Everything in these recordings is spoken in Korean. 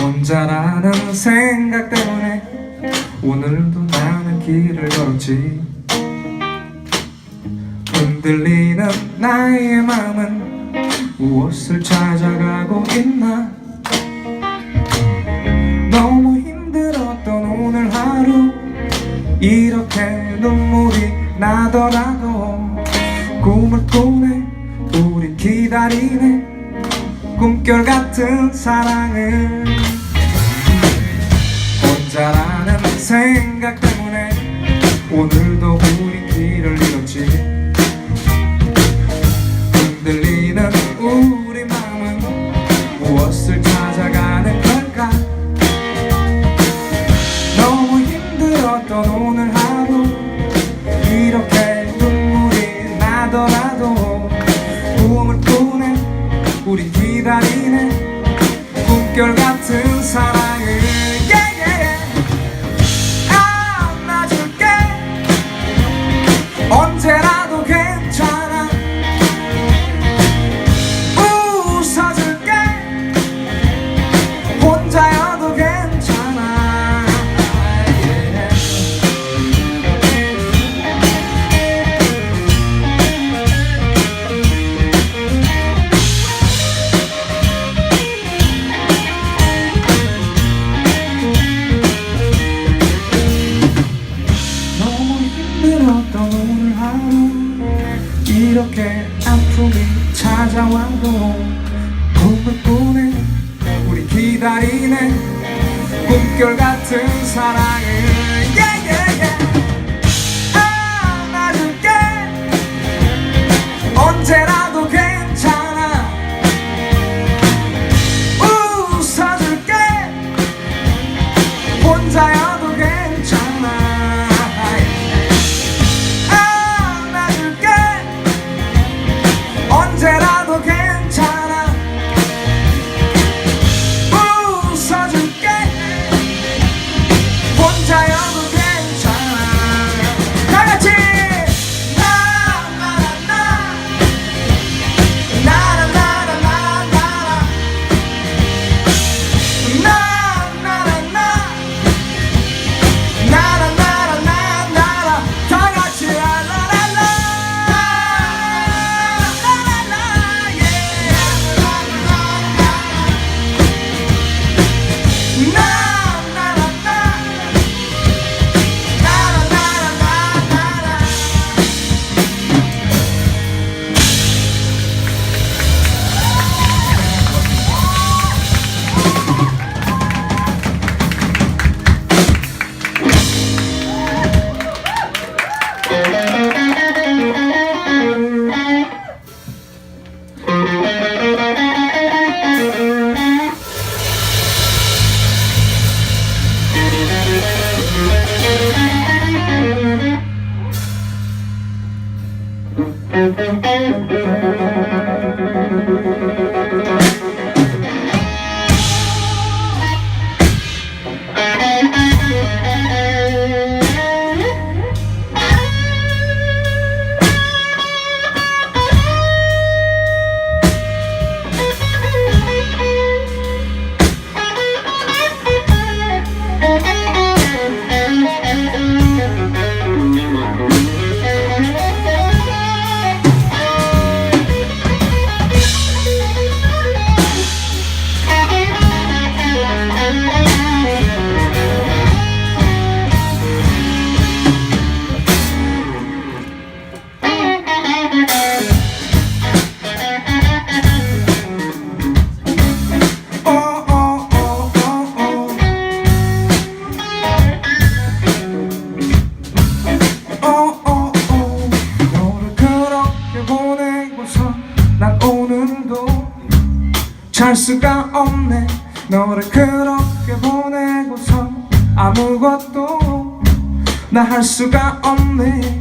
혼자라는 생각 때문에 오늘도 나는 길을 걸었지. 흔들리는 나의 마음은 무엇을 찾아가고 있나? 너무 힘들었던 오늘 하루 이렇게 눈물이 나더라도 꿈을 꾸네. 우린 기다리네 꿈결 같은 사랑을 혼자라는 생각 때문에 오늘도 우 같은 사랑을 찾아와도 꿈을 꾸네. 우리 기다리네. 꿈결 같은 사랑을. 안아줄게 언제라 너를 잘 수가 없네. 너를 그렇게 보내고서 아무것도 나 할 수가 없네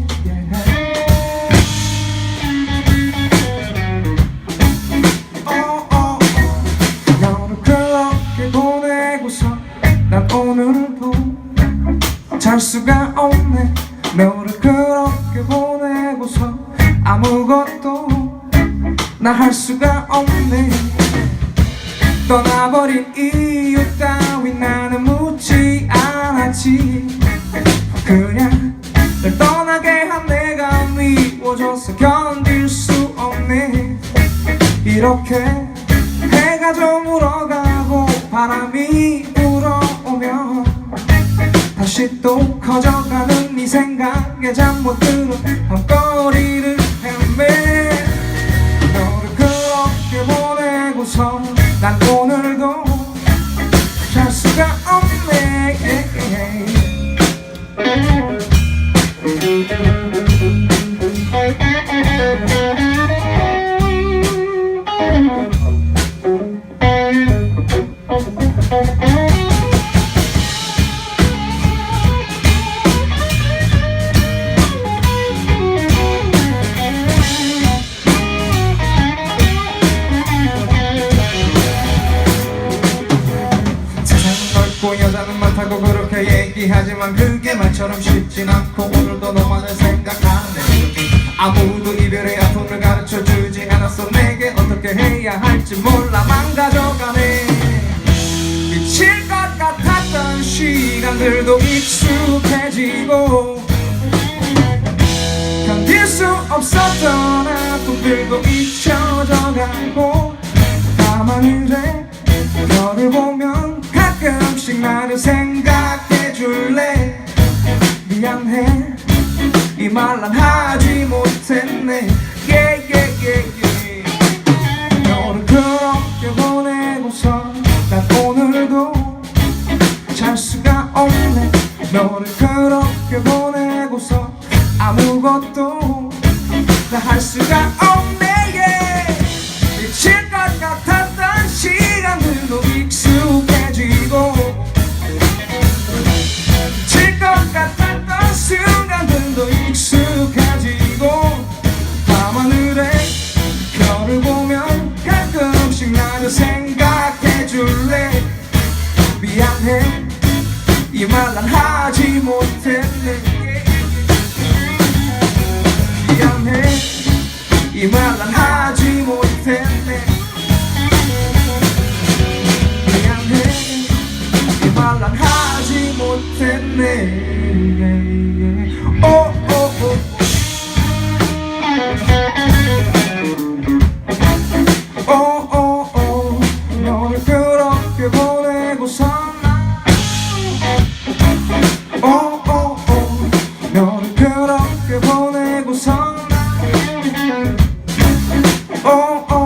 떠나버린 이유 따위 나는 묻지 않았지. 그냥 널 떠나게 한 내가 미워져서 견딜 수 없네. 이렇게 해가 저물어가고 바람이 불어오면 다시 또 커져가는 네 생각에 잠못드 여자는 많다고 그렇게 얘기하지만 그게 말처럼 쉽진 않고 오늘도 너만을 생각하네. 아무도 이별의 아픔을 가르쳐주지 않았어. 내게 어떻게 해야 할지 몰라. 망가져가네. 미칠 것 같았던 시간들도 익숙해지고 견딜 수 없었던 아픔들도 잊혀져가고 밤하늘에 별을 보면 가끔씩 나를 생각해 줄래? 미안해. 이 말 난 하지 못했네. Yeah, yeah, yeah, yeah. 너를 그렇게 보내고서 난 오늘도 잘 수가 없네. 너를 그렇게 보내고서 아무것도 다할 수가 이 말 난 하지 못했네. 미안해 이 말 난 하지 못했네. 오, 오, 오, 오. 오, 오, 오. 너를 나 오,